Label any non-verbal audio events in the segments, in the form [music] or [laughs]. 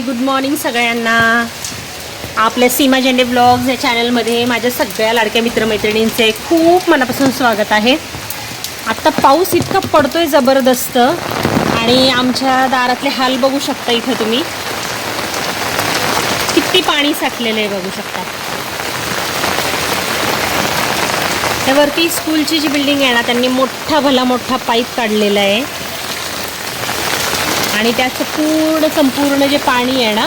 Good morning सगळ्यांना. आपल्या सीमा झेंडे ब्लॉग्स या चॅनलमध्ये माझ्या सगळ्या लाडक्या मित्रमैत्रिणींचे खूप मनापासून स्वागत आहे. आत्ता पाऊस इतका पडतो आहे जबरदस्त आणि आमच्या दारातले हाल बघू शकता इथं तुम्ही. किती पाणी साठलेलं आहे बघू शकता. त्यावरती स्कूलची जी बिल्डिंग आहे ना त्यांनी मोठा भला मोठा पाईप काढलेला आहे. आणि त्याचं पूर्ण संपूर्ण जे पाणी आहे ना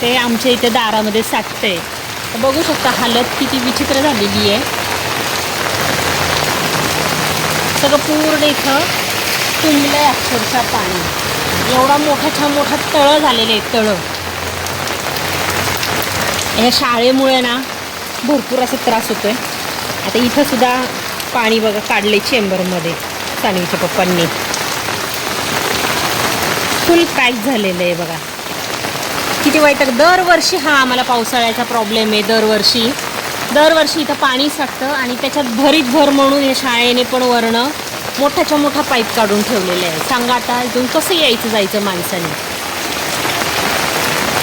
ते आमच्या इथे दारामध्ये साठतं आहे बघू शकता हालत किती विचित्र झालेली आहे. सगळं पूर्ण इथं तुंबलं आहे अक्षरशः पाणी. एवढा मोठा छान मोठा तळं झालेलं आहे तळं. ह्या शाळेमुळे ना भरपूर असा त्रास होतो आहे आता इथंसुद्धा पाणी बघा काढले चेंबरमध्ये सानवीच्या पप्पांनी. फुल पॅक झालेलं आहे बघा. किती वाईट दरवर्षी हा आम्हाला पावसाळ्याचा प्रॉब्लेम आहे दरवर्षी. दरवर्षी इथं पाणी साठतं आणि त्याच्यात भरीत भर म्हणून या शाळेने पण वरणं मोठाच्या मोठा पाईप काढून ठेवलेला आहे. सांगा आता इथून कसं यायचं जायचं माणसाने?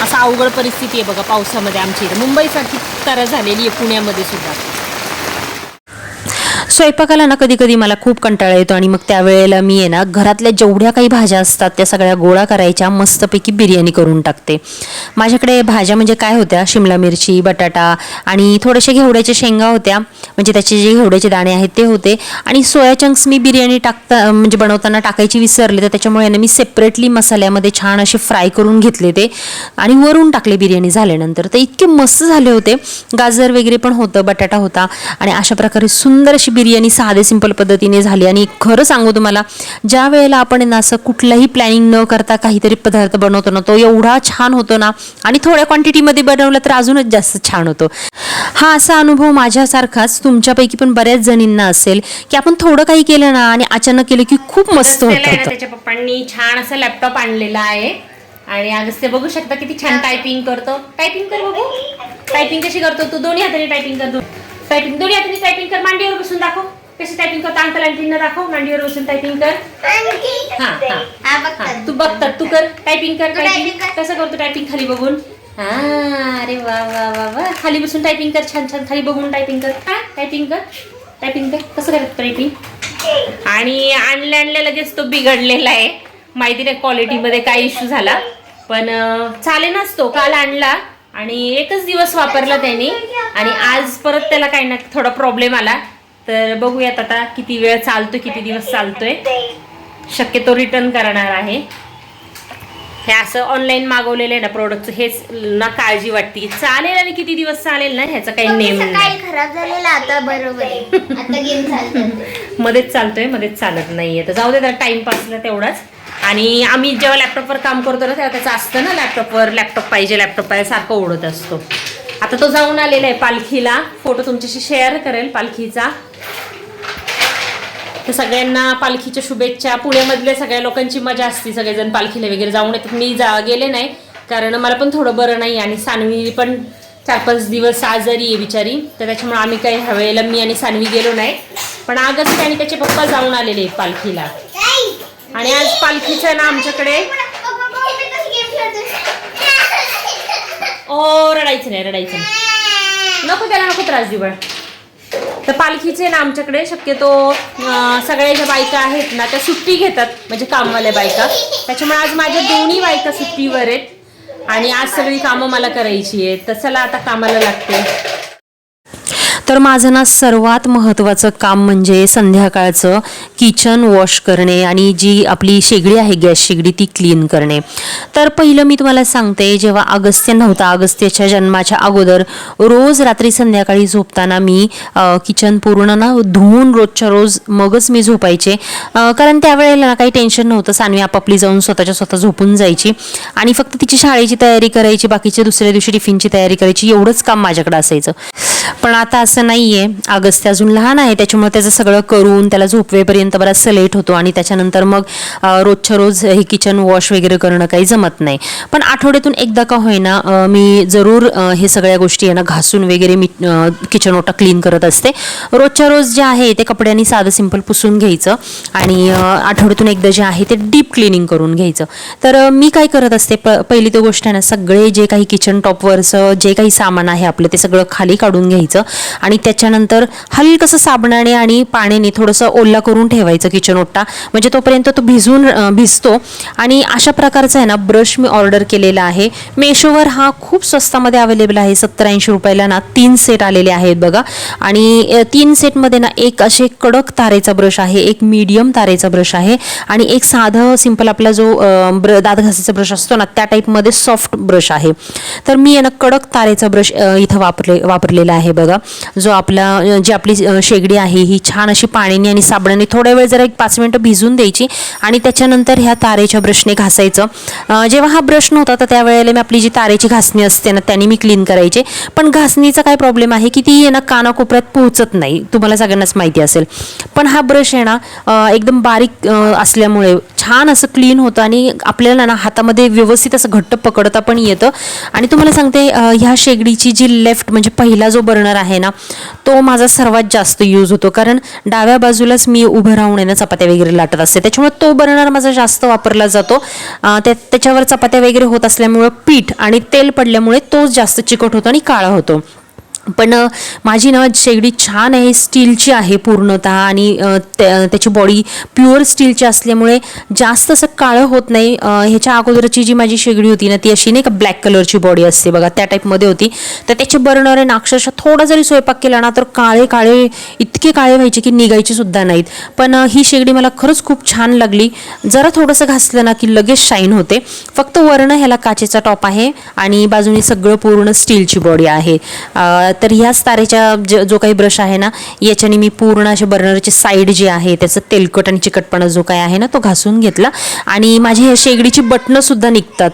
असा अवघड परिस्थिती आहे बघा पावसामध्ये आमची. इथं मुंबईसारखी तर झालेली आहे पुण्यामध्ये सुद्धा. स्वयंपाकाला ना कधी कधी मला खूप कंटाळा येतो आणि मग त्यावेळेला मी आहे ना घरातल्या जेवढ्या काही भाज्या असतात त्या सगळ्या गोळा करायच्या मस्तपैकी बिर्याणी करून टाकते. माझ्याकडे भाज्या म्हणजे काय होत्या? शिमला मिरची बटाटा आणि थोडेसे घेवड्याच्या शेंगा होत्या. म्हणजे त्याचे जे घेवड्याचे दाणे आहेत ते होते. आणि सोया चंक्स मी बिर्याणी टाकता म्हणजे बनवताना टाकायची विसरले तर त्याच्यामुळे ना मी सेपरेटली मसाल्यामध्ये छान असे फ्राय करून घेतले ते आणि वरून टाकले बिर्याणी झाल्यानंतर. तर इतके मस्त झाले होते. गाजर वगैरे पण होतं बटाटा होता आणि अशा प्रकारे सुंदर अशी बिर्याणी साधे सिंपल पद्धतीने झाली. आणि खरं सांगू तुम्हाला ज्या वेळेला आपण ना असं कुठलंही प्लॅनिंग न करता काहीतरी पदार्थ बनवतो ना तो एवढा छान होतो ना आणि थोड्या क्वांटिटीमध्ये बनवलं तर अजूनच जास्त छान होतो. हा असा अनुभव माझ्यासारखाच तुमच्यापैकी पण बऱ्याच जणींना असेल की आपण थोडं काही केलं ना आणि अचानक केलं की खूप मस्त होत. त्याच्या पप्पांनी छान असा लॅपटॉप आणलेला आहे. आणि आज ते बघू शकता किती छान टायपिंग करतो. टायपिंग कर बघू. टायपिंग कशी करतो तू? दोन्ही हाताने टायपिंग कर टायपिंग दोन्ही हाताने टायपिंग कर. मांडीवर बसून दाखव. कशी टायपिंग करतो? अंकल आंटींना दाखव. मांडीवर बसून टायपिंग कर. हा हा. हा तू बघतात तू कर. टायपिंग कर तू टायपिंग typing कर. कसं करतो टायपिंग खाली बघून. हा अरे वा वा वा वा. खाली बसून टायपिंग कर. छान छान. खाली बघून टायपिंग कर. हा टायपिंग कर. टायपिंग कर. कसं करत टायपिंग आणि आणल्या आणल्या लगेच तो बिघडलेला आहे. माहिती नाही क्वालिटीमध्ये काय इश्यू झाला. पण अं, चालेनाच तो. काल आणला. आणि एकच दिवस वापरला त्याने. आणि आज परत त्याला काही ना थोडा प्रॉब्लेम आला. तर बघूयात आता किती वेळ चालतोय किती दिवस चालतोय. शक्यतो रिटर्न करणार आहे. हे असं ऑनलाईन मागवलेलं आहे ना प्रोडक्टचं हेच ना काळजी वाटते. चालेल आणि किती दिवस चालेल ना ह्याचा काही नेम नाही. खराब झालेला आता बरोबर [laughs] मध्येच चालतोय मध्येच चालत नाहीये. तर जाऊ दे तर टाइमपासला तेवढाच. आणि आम्ही जेव्हा लॅपटॉपवर काम करतो ना तेव्हा त्याचं असतं ना लॅपटॉपवर लॅपटॉप पाहिजे लॅपटॉप पाहिजे सारखं ओढत असतो. आता तो जाऊन आलेला आहे पालखीला. फोटो तुमच्याशी शेअर करेल पालखीचा. तर सगळ्यांना पालखीच्या शुभेच्छा. पुण्यामधल्या सगळ्या लोकांची मजा असते. सगळेजण पालखीला वगैरे जाऊन येतात. मी जा गेले नाही. कारण मला पण थोडं बरं नाही आणि सानवी पण चार पाच दिवस आजारी आहे बिचारी. तर त्याच्यामुळे आम्ही काही हवेला मी आणि सानवी गेलो नाही. पण आगस्ट आणि त्याचे पप्पा जाऊन आलेले आहेत पालखीला. आणि आज पालखीचं ना आमच्याकडे. ओ रडायचं नाही रडायचं नाही. नको त्याला नको त्रास दिवळ तर पालखीचे ना आमच्याकडे शक्यतो सगळ्या ज्या बायका आहेत ना त्या सुट्टी घेतात म्हणजे कामवाल्या बायका. त्याच्यामुळे आज माझ्या दोन्ही बायका सुट्टीवर आहेत. आणि आज सगळी कामं मला करायची आहेत. तर चला आता कामाला लागते. तर माझं ना सर्वात महत्त्वाचं काम म्हणजे संध्याकाळचं किचन वॉश करणे आणि जी आपली शेगडी आहे गॅस शेगडी ती क्लीन करणे. तर पहिलं मी तुम्हाला सांगते जेव्हा अगस्त्य नव्हता अगस्त्याच्या जन्माच्या अगोदर रोज रात्री संध्याकाळी झोपताना मी किचन पूर्ण ना धुवून रोजच्या रोज मगच मी झोपायचे. कारण त्यावेळेला ना काही टेन्शन नव्हतं सानवी आपापली जाऊन स्वतःच्या स्वतः झोपून जायची आणि फक्त तिची शाळेची तयारी करायची बाकीच्या दुसऱ्या दिवशी टिफिनची तयारी करायची एवढंच काम माझ्याकडे असायचं. पण आता असं नाही आहे अगस्त्य अजून लहान आहे त्याच्यामुळे त्याचं सगळं करून त्याला झोपवेपर्यंत बराचसा लेट होतो आणि त्याच्यानंतर मग रोजच्या रोज हे किचन वॉश वगैरे करणं काही जमत नाही. पण आठवड्यातून एकदा का होईना मी जरूर हे सगळ्या गोष्टी आहे ना घासून वगैरे मी किचन ओटा क्लीन करत असते. रोजच्या रोज जे आहे ते कपड्यांनी साधं सिंपल पुसून घ्यायचं आणि आठवड्यातून एकदा जे आहे ते डीप क्लिनिंग करून घ्यायचं. तर मी काय करत असते प पहिली तो गोष्ट आहे ना सगळे जे काही किचन टॉपवरचं जे काही सामान आहे आपलं ते सगळं खाली काढून घ्यायचं. आणि त्याच्यानंतर हलकसं साबणाने आणि पाण्याने थोडंसं ओल्ला करून ठेवायचं किचन ओट्टा. म्हणजे तोपर्यंत तो भिजून भिजतो. आणि अशा प्रकारचा आहे ना ब्रश मी ऑर्डर केलेला आहे. मेशोवर हा खूप स्वस्तामध्ये अवेलेबल आहे सत्तर ऐंशी रुपयाला ना तीन सेट आलेले आहेत बघा. आणि तीन सेटमध्ये ना एक असे कडक तारेचा ब्रश आहे एक मीडियम तारेचा ब्रश आहे. आणि एक साधं सिंपल आपला जो ब्र दात घासाचा ब्रश असतो ना त्या टाईपमध्ये सॉफ्ट ब्रश आहे. तर मी आहे ना कडक तारेचा ब्रश इथं वापरले वापरलेला आहे. बघा. जो आपला जी आपली शेगडी आहे ही छान अशी पाण्याने आणि साबणाने थोड्या वेळ जरा एक पाच मिनटं भिजून द्यायची आणि त्याच्यानंतर ह्या तारेच्या ब्रशने घासायचं. जेव्हा हा ब्रश नव्हता तर त्यावेळेला मी आपली जी तारेची घासणी असते ना त्याने मी क्लीन करायचे. पण घासणीचा काय प्रॉब्लेम आहे की ती आहे ना कानाकोपऱ्यात पोहोचत नाही. तुम्हाला सगळ्यांनाच माहिती असेल. पण हा ब्रश आहे ना एकदम बारीक असल्यामुळे छान असं क्लीन होतं आणि आपल्याला ना हातामध्ये व्यवस्थित असं घट्ट पकडता पण येतं. आणि तुम्हाला सांगते ह्या शेगडीची जी लेफ्ट म्हणजे पहिला जो बर्नर आहे ना तो माझा सर्वात जास्त यूज होतो. कारण डाव्या बाजूलाच मी उभं राहून आहे ना चपात्या वगैरे लाटत असते. त्याच्यामुळे तो बर्नर माझा जास्त वापरला जातो. त्या त्याच्यावर चपात्या वगैरे होत असल्यामुळं पीठ आणि तेल पडल्यामुळे तोच जास्त चिकट होतो आणि काळा होतो. पण माझी ना शेगडी छान आहे स्टीलची आहे पूर्णतः आणि त्या- त्याची बॉडी प्युअर स्टीलची असल्यामुळे जास्त असं काळं होत नाही. ह्याच्या अगोदरची जी माझी शेगडी होती ना ती अशी नाही का ब्लॅक कलरची बॉडी असते बघा त्या टाईपमध्ये होती. तर त्याचे बर्नर आहे अक्षरशः थोडा जरी स्वयंपाक केला ना तर काळे काळे इतके काळे व्हायचे की निघायचे सुद्धा नाहीत. पण ही शेगडी मला खरंच खूप छान लागली. जरा थोडंसं घासलं ना की लगेच शाईन होते. फक्त वर्ण ह्याला काचेचा टॉप आहे आणि बाजूने सगळं पूर्ण स्टीलची बॉडी आहे. तर ह्याच तारेच्या ज- जो काही ब्रश आहे ना याच्याने मी पूर्ण असे बर्नरचे साईड जे आहे त्याचं तेलकट आणि चिकटपणा जो काही आहे ना तो घासून घेतला. आणि माझी ह्या शेगडीची बटणंसुद्धा निघतात.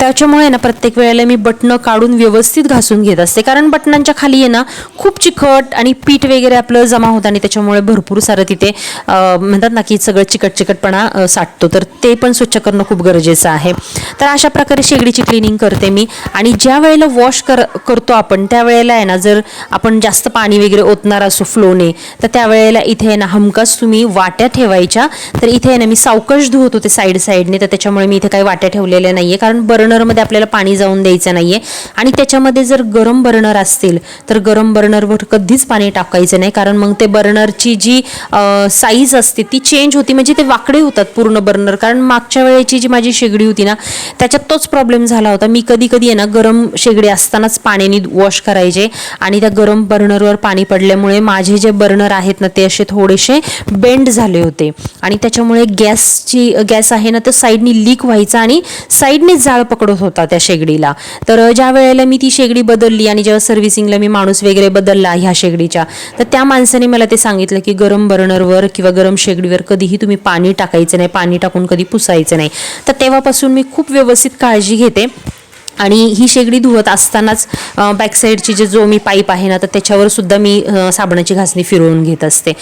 त्याच्यामुळे ना प्रत्येक वेळेला मी बटणं काढून व्यवस्थित घासून घेत असते. कारण बटनांच्या खाली आहे ना खूप चिकट आणि पीठ वगैरे आपलं जमा होतं आणि त्याच्यामुळे भरपूर सारं तिथे म्हणतात ना की सगळं चिकट चिकटपणा साठतो. तर ते पण स्वच्छ करणं खूप गरजेचं आहे. तर अशा प्रकारे शेगडीची क्लिनिंग करते मी. आणि ज्या वेळेला वॉश कर करतो आपण त्यावेळेला आहे ना जर आपण जास्त पाणी वगैरे ओतणार असो फ्लोने तर त्यावेळेला इथे आहे ना हमखास तुम्ही वाट्या ठेवायच्या. तर इथे आहे ना मी सावकाश धुवत होते साईड साईडने तर त्याच्यामुळे मी इथे काही वाट्या ठेवलेल्या नाही कारण बर्नरमध्ये आपल्याला पाणी जाऊन द्यायचं नाही आहे आणि त्याच्यामध्ये जर गरम बर्नर असतील तर गरम बर्नरवर कधीच पाणी टाकायचं नाही. कारण मग ते बर्नरची जी साईज असते ती चेंज होती. म्हणजे ते वाकडे होतात पूर्ण बर्नर. कारण मागच्या वेळेची जी माझी शेगडी होती ना त्याच्यात तोच प्रॉब्लेम झाला होता. मी कधी कधी आहे ना गरम शेगडी असतानाच पाण्याने वॉश करायचे. आणि त्या गरम बर्नरवर पाणी पडल्यामुळे माझे जे बर्नर आहेत ना ते असे थोडेसे बेंड झाले होते. आणि त्याच्यामुळे गॅसची गॅस आहे ना तर साईडनी लीक व्हायचा आणि साईड साईडनेच जाळ पकडत होता त्या शेगडीला. तर ज्या वेळेला मी ती शेगडी बदलली आणि जेव्हा सर्व्हिसिंगला मी माणूस वगैरे बदलला ह्या शेगडीच्या तर त्या माणसाने मला ते सांगितलं की गरम बर्नरवर किंवा गरम शेगडीवर कधीही तुम्ही पाणी टाकायचं नाही पाणी टाकून कधी पुसायचं नाही. तर तेव्हापासून मी खूप व्यवस्थित काळजी घेते आणि ही शेगडी धुवत असतानाच बॅकसाईडची जे जो मी पाईप आहे ना तर त्याच्यावर सुद्धा मी साबणाची घासणी फिरवून घेत असते.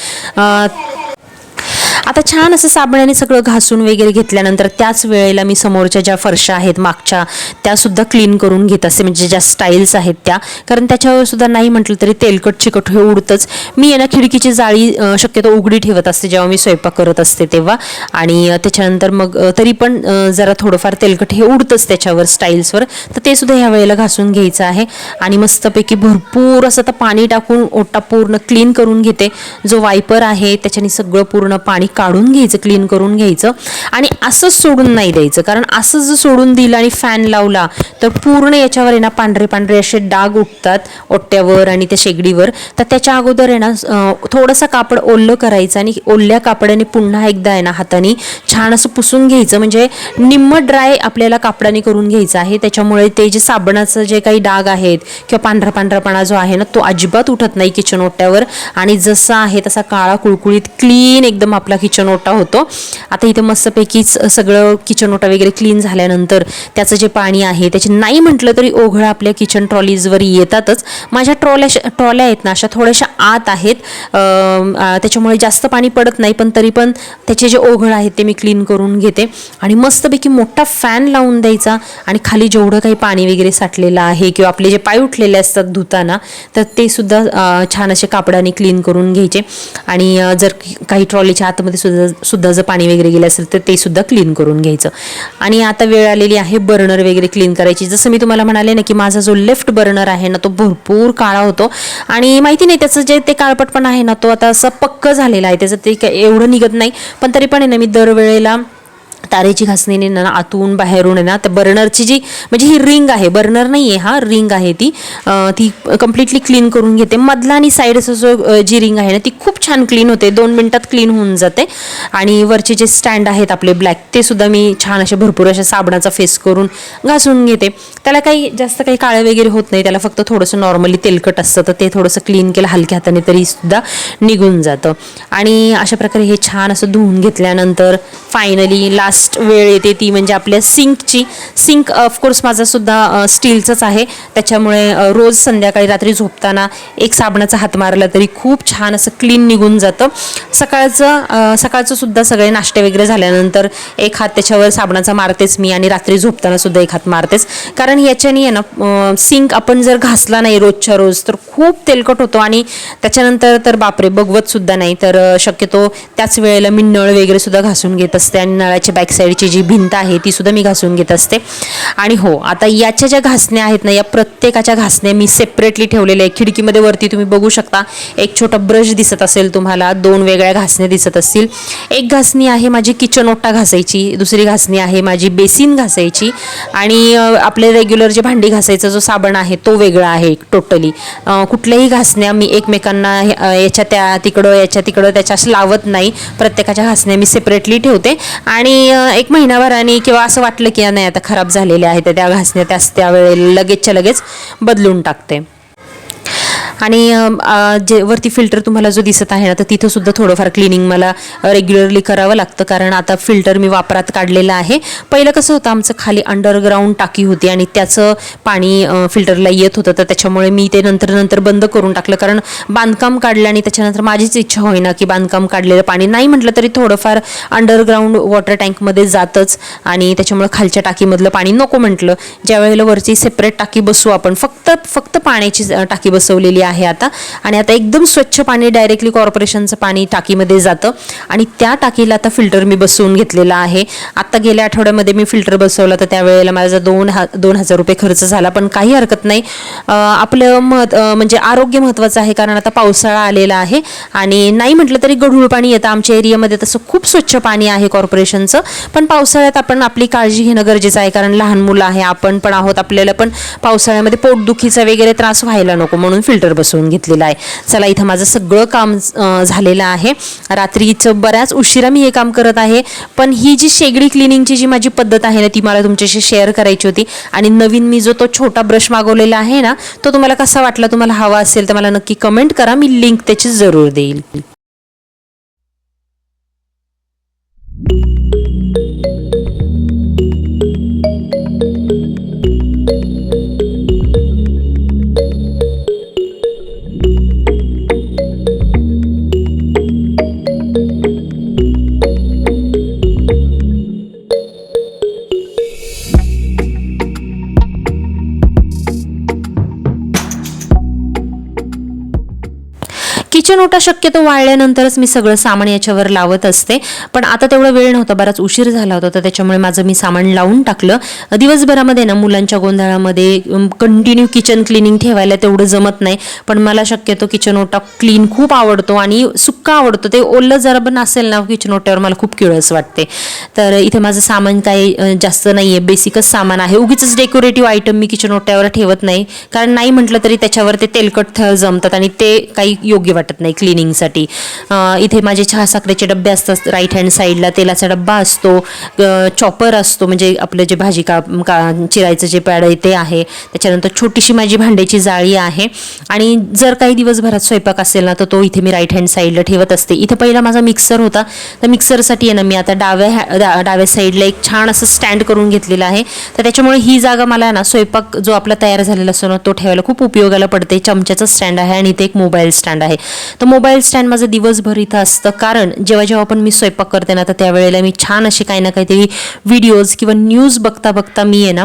आता छान असं साबणाने सगळं घासून वगैरे घेतल्यानंतर त्याच वेळेला मी समोरच्या ज्या फरशा आहेत मागच्या त्यासुद्धा क्लीन करून घेत असते म्हणजे ज्या स्टाईल्स आहेत त्या. कारण त्याच्यावर सुद्धा नाही म्हटलं तरी तेलकट चिकट हे उडतंच. मी यांना ना खिडकीची जाळी शक्यतो उघडी ठेवत असते जेव्हा मी स्वयंपाक करत असते तेव्हा. आणि त्याच्यानंतर मग तरी पण जरा थोडंफार तेलकट हे उडतंच त्याच्यावर स्टाईल्सवर तर ते सुद्धा ह्या वेळेला घासून घ्यायचं आहे. आणि मस्तपैकी भरपूर असं तर पाणी टाकून ओटा पूर्ण क्लीन करून घेते. जो वायपर आहे त्याच्याने सगळं पूर्ण पाणी काढून घ्यायचं क्लीन करून घ्यायचं आणि असंच सोडून नाही द्यायचं. कारण असं जर सोडून दिलं आणि फॅन लावला तर पूर्ण याच्यावर आहे ना पांढरे पांढरे असे डाग उठतात ओट्यावर आणि त्या शेगडीवर. तर त्याच्या अगोदर आहे ना थोडंसं कापड ओल्लं करायचं आणि ओल्या कापडाने पुन्हा एकदा आहे ना हाताने छान असं पुसून घ्यायचं. म्हणजे निम्म ड्राय आपल्याला कापडाने करून घ्यायचं आहे. त्याच्यामुळे ते जे साबणाचं जे काही डाग आहेत किंवा पांढरा पांढरापणा जो आहे ना तो अजिबात उठत नाही किचन ओट्यावर. आणि जसा आहे तसा काळा कुळकुळीत क्लीन एकदम आपला किचन ओटा होतो. आता इथे मस्तपैकीच सगळं किचन ओटा वगैरे क्लीन झाल्यानंतर त्याचं जे पाणी आहे त्याचे नाही म्हटलं तरी ओघळं आपल्या किचन ट्रॉलीजवर येतातच. माझ्या ट्रॉल्या ट्रॉल्या आहेत ना अशा थोड्याशा आत आहेत. त्याच्यामुळे जास्त पाणी पडत नाही पण तरी पण त्याचे जे ओघळ आहेत ते मी क्लीन करून घेते. आणि मस्तपैकी मोठा फॅन लावून द्यायचा आणि खाली जेवढं काही पाणी वगैरे साठलेलं आहे किंवा आपले जे पाय उठलेले असतात धुताना तर ते सुद्धा छान असे कापडाने क्लीन करून घ्यायचे. आणि जर काही ट्रॉलीच्या आतमध्ये सुद्धा सुद्धा जर पाणी वगैरे गेलं असेल तर ते सुद्धा क्लीन करून घ्यायचं. आणि आता वेळ आलेली आहे बर्नर वगैरे क्लीन करायची. जसं मी तुम्हाला म्हणाले ना की माझा जो लेफ्ट बर्नर आहे ना तो भरपूर काळा होतो. आणि माहिती नाही त्याचं जे ते काळपट पण आहे ना तो आता असं पक्क झालेला आहे. त्याचं ते काय एवढं निघत नाही. पण तरी पण आहे ना मी दरवेळेला तारेची घासणीने ना आतून बाहेरून आहे ना त्या बर्नरची जी म्हणजे ही रिंग आहे बर्नर नाही आहे हा रिंग आहे ती. ती कम्प्लिटली क्लीन करून घेते. मधला आणि साईडचा जो जी रिंग आहे ना ती खूप छान क्लीन होते. दोन मिनटात क्लीन होऊन जाते. आणि वरचे जे स्टँड आहेत आपले ब्लॅक ते सुद्धा मी छान असे भरपूर अशा साबणाचा फेस करून घासून घेते. त्याला काही जास्त काही काळे वगैरे होत नाही. त्याला फक्त थोडंसं नॉर्मली तेलकट असतं तर ते थोडंसं क्लीन केलं हलक्या हाताने तरी सुद्धा निघून जातं. आणि अशा प्रकारे हे छान असं धुवून घेतल्यानंतर फायनली लास्ट वेळ येते ती म्हणजे आपल्या सिंकची. सिंक ऑफकोर्स माझासुद्धा स्टीलचंच आहे. त्याच्यामुळे रोज संध्याकाळी रात्री झोपताना एक साबणाचा हात मारला तरी खूप छान असं क्लीन निघून जातं. सकाळचं सकाळचंसुद्धा सकाळचं सुद्धा सगळे नाश्ते वगैरे झाल्यानंतर एक हात त्याच्यावर साबणाचा मारतेच मी आणि रात्री झोपताना सुद्धा एक हात मारतेच. कारण याच्याने आहे ना सिंक आपण जर घासला नाही रोजच्या रोज तर खूप तेलकट होतो आणि त्याच्यानंतर तर बापरे बघवत सुद्धा नाही. तर शक्यतो त्याच वेळेला मी नळ वगैरे सुद्धा घासून घेत असते आणि नळाचे बॅक साईडची जी भिंत आहे ती सुद्धा मी घासून घेत असते. आणि हो आता याच्या ज्या घासण्या आहेत ना या प्रत्येकाच्या घासण्या मी सेपरेटली ठेवलेल्या आहे खिडकीमध्ये वरती तुम्ही बघू शकता एक छोटा ब्रश दिसत असेल तुम्हाला दोन वेगळ्या घासण्या दिसत असतील. एक घासणी आहे माझी किचन ओट्टा घासायची दुसरी घासणी आहे माझी बेसिन घासायची आणि आपले रेग्युलर जे भांडी घासायचा जो साबण आहे तो वेगळा आहे टोटली कुठल्याही घासण्या मी एकमेकांना याच्या त्या तिकडं याच्या तिकडं त्याच्या लावत नाही. प्रत्येकाच्या घासण्या मी सेपरेटली ठेवते. आणि एक महिनाभराने किंवा असं वाटलं की नाही आता खराब झालेल्या आहेत तर त्या घासण्या त्याच त्यावेळेला लगेचच्या लगेच बदलून टाकते. आणि जे वरती फिल्टर तुम्हाला जो दिसत आहे ना तर तिथं सुद्धा थोडंफार क्लिनिंग मला रेग्युलरली करावं लागतं. कारण आता फिल्टर मी वापरात काढलेलं आहे. पहिलं कसं होतं आमचं खाली अंडरग्राऊंड टाकी होती आणि त्याचं पाणी फिल्टरला येत होतं. तर त्याच्यामुळे मी ते नंतर नंतर बंद करून टाकलं. कारण बांधकाम काढलं आणि त्याच्यानंतर माझीच इच्छा होईना की बांधकाम काढलेलं पाणी. नाही म्हटलं तरी थोडंफार अंडरग्राऊंड वॉटर टँकमध्ये जातच आणि त्याच्यामुळे खालच्या टाकीमधलं पाणी नको म्हटलं. ज्या वेळेला वरची सेपरेट टाकी बसू आपण फक्त फक्त पाण्याची टाकी बसवलेली आहे आता. आणि आता एकदम स्वच्छ पाणी डायरेक्टली कॉर्पोरेशनचं पाणी टाकीमध्ये जातं. आणि त्या टाकीला आता फिल्टर मी बसवून घेतलेला आहे. आता गेल्या आठवड्यामध्ये मी फिल्टर बसवलं तर त्यावेळेला माझा दोन हा दोन हजार रुपये खर्च झाला. पण काही हरकत नाही. आपलं मत म्हणजे आरोग्य महत्त्वाचं आहे कारण आता पावसाळा आलेला आहे. आणि नाही म्हटलं तरी गढूळ पाणी येतं. आमच्या एरियामध्ये तसं खूप स्वच्छ पाणी आहे कॉर्पोरेशनचं पण पावसाळ्यात आपण आपली काळजी घेणं गरजेचं आहे. कारण लहान मुलं आहे आपण पण आहोत. आपल्याला पण पावसाळ्यामध्ये पोटदुखीचा वगैरे त्रास व्हायला नको म्हणून फिल्टर बसवून घेतलेला आहे. चला इथं माझं सगळं काम झालेलं आहे. रात्रीचं बऱ्याच उशिरा मी हे काम करत आहे पण ही जी शेगडी क्लिनिंगची जी माझी पद्धत आहे ना ती मला तुमच्याशी शेअर करायची होती. आणि नवीन मी जो तो छोटा ब्रश मागवलेला आहे ना तो तुम्हाला कसा वाटला तुम्हाला हवा असेल तर मला नक्की कमेंट करा. मी लिंक त्याची जरूर देईल. किचन ओटा शक्यतो वाळल्यानंतरच मी सगळं सामान याच्यावर लावत असते. पण आता तेवढा वेळ नव्हता बराच उशीर झाला होता तर त्याच्यामुळे माझं मी सामान लावून टाकलं. दिवसभरामध्ये ना मुलांच्या गोंधळामध्ये कंटिन्यू किचन क्लिनिंग ठेवायला तेवढं जमत नाही. पण मला शक्यतो किचन ओटा क्लीन खूप आवडतो आणि सुक्का आवडतो. ते ओलं जरा पण असेल ना किचन ओट्यावर मला खूप किळस वाटते. तर इथे माझं सामान काही जास्त नाही आहे बेसिकच सामान आहे. उगीच डेकोरेटिव्ह आयटम मी किचन ओट्यावर ठेवत नाही. कारण नाही म्हटलं तरी त्याच्यावर ते तेलकट जमतात आणि ते काही योग्य वाटत नाही. नाही क्लिनिंगसाठी इथे माझे चहा साखरेचे डबे असतात राईट हँड साईडला तेलाचा डब्बा असतो चॉपर असतो म्हणजे आपलं जे भाजी का का चिरायचं जे पॅड आहे ते आहे. त्याच्यानंतर छोटीशी माझी भांड्याची जाळी आहे. आणि जर काही दिवसभरात स्वयंपाक असेल ना तर तो इथे मी राईट हँड साईडला ठेवत असते. इथे पहिला माझा मिक्सर होता. तर मिक्सरसाठी आहे ना मी आता डाव्या हॅ- डा- डाव्या साईडला एक छान असं स्टँड करून घेतलेलं आहे. तर त्याच्यामुळे ही जागा मला ना स्वयंपाक जो आपला तयार झालेला असतो ना तो ठेवायला खूप उपयोगाला पडते. चमच्याचा स्टँड आहे आणि इथे एक मोबाईल स्टँड आहे. तर मोबाईल स्टँड माझं दिवसभर इथं असतं. कारण जेव्हा जेव्हा पण मी स्वयंपाक करते ना तर त्यावेळेला मी छान असे काही ना काहीतरी व्हिडिओज किंवा न्यूज बघता बघता मी आहे ना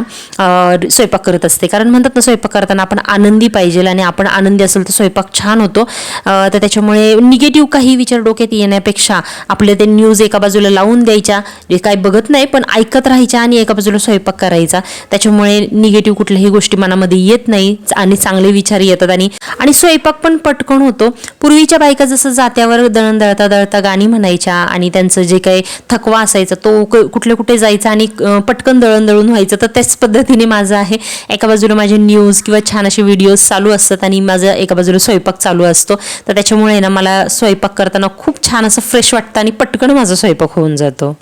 स्वयंपाक करत असते. कारण म्हणतात ना स्वयंपाक करताना आपण आनंदी पाहिजे आणि आपण आनंदी असेल तर स्वयंपाक छान होतो. तर त्याच्यामुळे निगेटिव्ह काही विचार डोक्यात येण्यापेक्षा आपले ते न्यूज एका बाजूला लावून द्यायच्या जे काही बघत नाही पण ऐकत राहायच्या आणि एका बाजूला स्वयंपाक करायचा. त्याच्यामुळे निगेटिव्ह कुठल्याही गोष्टी मनामध्ये येत नाही आणि चांगले विचार येतात आणि आणि स्वयंपाक पण पटकन होतो. पूर्वी पूर्वीच्या बायका जसं जात्यावर दळण दळता दळता गाणी म्हणायच्या आणि त्यांचं जे काही थकवा असायचा तो कुठले कुठे जायचा आणि पटकन दळण दळून व्हायचं तर त्याच पद्धतीने माझं आहे. एका बाजूला माझे न्यूज किंवा छान असे व्हिडिओज चालू असतात आणि माझं एका बाजूला स्वयंपाक चालू असतो. तर त्याच्यामुळे ना मला स्वयंपाक करताना खूप छान असं फ्रेश वाटतं आणि पटकन माझा स्वयंपाक होऊन जातो.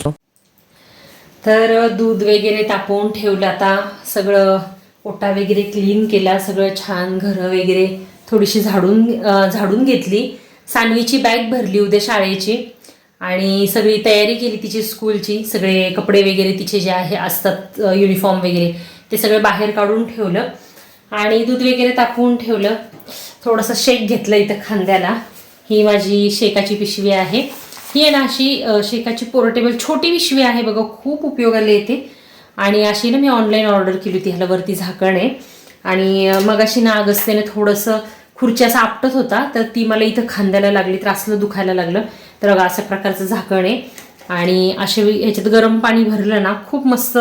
तर दूध वगैरे तापवून ठेवलं आता. सगळं ओटा वगैरे क्लीन केला सगळं छान घरं वगैरे थोडीशी झाडून झाडून घेतली. सानवीची बॅग भरली उद्या शाळेची आणि सगळी तयारी केली तिची स्कूलची. सगळे कपडे वगैरे तिचे जे आहे असतात युनिफॉर्म वगैरे ते सगळं बाहेर काढून ठेवलं आणि दूध वगैरे तापवून ठेवलं. थोडंसं शेक घेतलं इथं खांद्याला. ही माझी शेकाची पिशवी आहे. ही आहे ना अशी शेकाची पोर्टेबल. छोटी पिशवी आहे बघा खूप उपयोगाला येते. आणि अशी ना मी ऑनलाईन ऑर्डर केली होती ह्याला वरती झाकण आहे. आणि मग अशी ना अगस्त्याने थोडंसं खुर्ची असा आपटत होता तर ती मला इथं खांद्याला लागली त्रासलं दुखायला लागलं. तर बघा अशा प्रकारचं झाकण आहे. आणि असे ह्याच्यात गरम पाणी भरलं ना खूप मस्त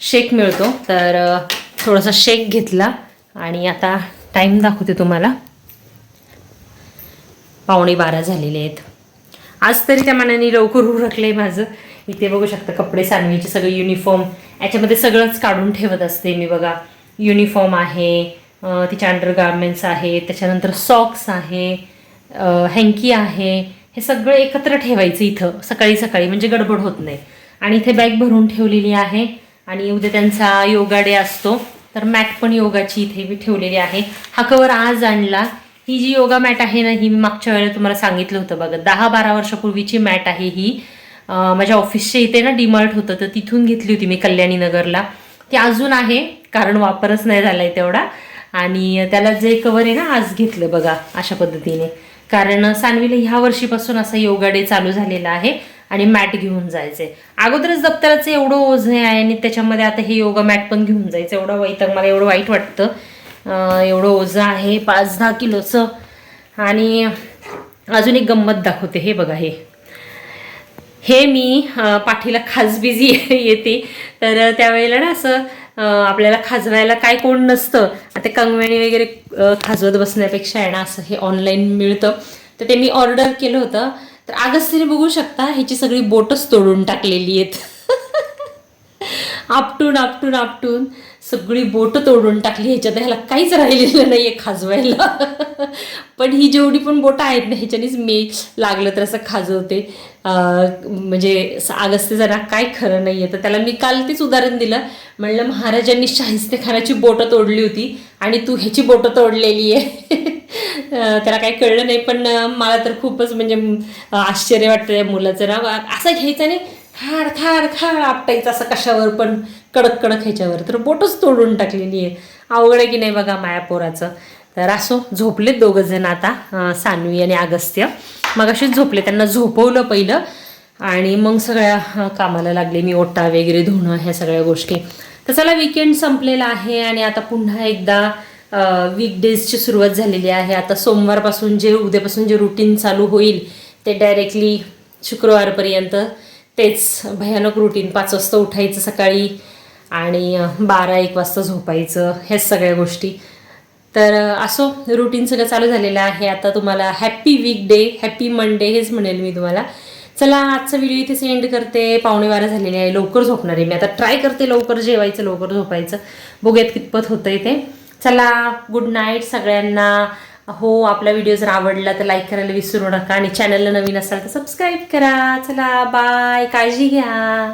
शेक मिळतो. तर थोडासा शेक घेतला आणि आता टाईम दाखवते तुम्हाला. पावणे बारा झालेले आहेत. आज तरी त्या मानाने लवकर उरकले माझं. इथे बघू शकता कपडे सांडवीचे सगळे युनिफॉर्म याच्यामध्ये सगळंच काढून ठेवत असते मी बघा. युनिफॉर्म आहे तिच्या तिचे अंडर गार्मेंट्स आहे त्याच्यानंतर सॉक्स आहे हँकी आहे हे सगळं एकत्र ठेवायचं इथं सकाळी सकाळी म्हणजे गडबड होत नाही. आणि इथे बॅग भरून ठेवलेली आहे आणि उद्या त्यांचा योगा डे असतो तर मॅट पण योगाची इथे मी ठेवलेली आहे. हा कवर आज आणला. ही जी योगा मॅट आहे ना ही मी मागच्या वेळेला तुम्हाला सांगितलं होतं बघा. दहा बारा वर्षापूर्वीची मॅट आहे ही. माझ्या ऑफिसच्या इथे ना डिमार्ट होतं तर तिथून घेतली होती मी कल्याणीनगरला ती अजून आहे कारण वापरच नाही झाला आहे तेवढा. आणि त्याला जे कवर आहे ना आज घेतलं बघा अशा पद्धतीने. कारण सानवीला ह्या वर्षीपासून असा योगा डे चालू झालेला आहे आणि मॅट घेऊन जायचे अगोदरच दप्तराचं एवढं ओझं आहे आणि त्याच्यामध्ये आता हे योगा मॅट पण घेऊन जायचं. एवढं वैताग मला एवढं वाईट वाटतं. एवढं ओझं आहे पाच दहा किलोचं. आणि अजून एक गंमत दाखवते हे बघा हे. हे मी पाठीला पाठीला बिझी [laughs] येते. तर त्यावेळेला ना असं आपल्याला खाजवायला काय कोण नसतं. आता कंगवेणी वगैरे खाजवत बसण्यापेक्षा आहे ना असं हे ऑनलाईन मिळतं. तर ते मी ऑर्डर केलं होतं. तर आगस्तरी बघू शकता ह्याची सगळी बोटच तोडून टाकलेली आहेत. आपटून आपटून आपटून सगळी बोटं तोडून टाकली ह्याच्यात ह्याला काहीच राहिलेलं नाही आहे खाजवायला. पण ही जेवढी पण बोटं आहेत ना ह्याच्यानेच मी लागलं तर असं खाजवते. म्हणजे अगस्त्य जरा काय खरं नाही आहे तर त्याला मी काल तेच उदाहरण दिलं. म्हणलं महाराजांनी शाहिस्तेखानाची बोटं तोडली होती आणि तू ह्याची बोटं तोडलेली आहे. त्याला काही कळलं नाही पण मला तर खूपच म्हणजे आश्चर्य वाटतं या मुलाचं. ना असं घ्यायचं नाही. खाड खाड खाड आपटायचं असं कशावर पण? कडक कडक ह्याच्यावर. तर बोटच तोडून टाकलेली आहे. अवघड आहे की नाही बघा मायापोराचं तर असो झोपलेत दोघं जण आता सानवी आणि अगस्त्य मग असेच झोपले त्यांना झोपवलं पहिलं. आणि मग सगळ्या कामाला लागले. मी ओटा वगैरे धुणं ह्या सगळ्या गोष्टी. तर चला विकेंड संपलेला आहे आणि आता पुन्हा एकदा वीकडेजची सुरुवात झालेली आहे. आता सोमवारपासून जे उद्यापासून जे रुटीन चालू होईल ते डायरेक्टली शुक्रवारपर्यंत तेच भयानक रुटीन पाच वाजता उठायचं सकाळी आणि बारा एक वाजता झोपायचं ह्याच सगळ्या गोष्टी. तर असो रुटीन सगळं चालू झालेलं आहे. आता तुम्हाला happy weekday happy Monday हेच म्हणेल मी तुम्हाला. चला आजचा व्हिडिओ इथे सेंड करते. पावणे बारा झालेले आहे. लवकर झोपणार आहे मी. आता ट्राय करते लवकर जेवायचं लवकर झोपायचं. बघूयात कितपत होतं ते. चला गुड नाईट सगळ्यांना. हो आपला व्हिडिओ जर आवडला तर लाईक करायला विसरू नका आणि चॅनलला नवीन असाल तर सबस्क्राईब करा. चला बाय काळजी घ्या.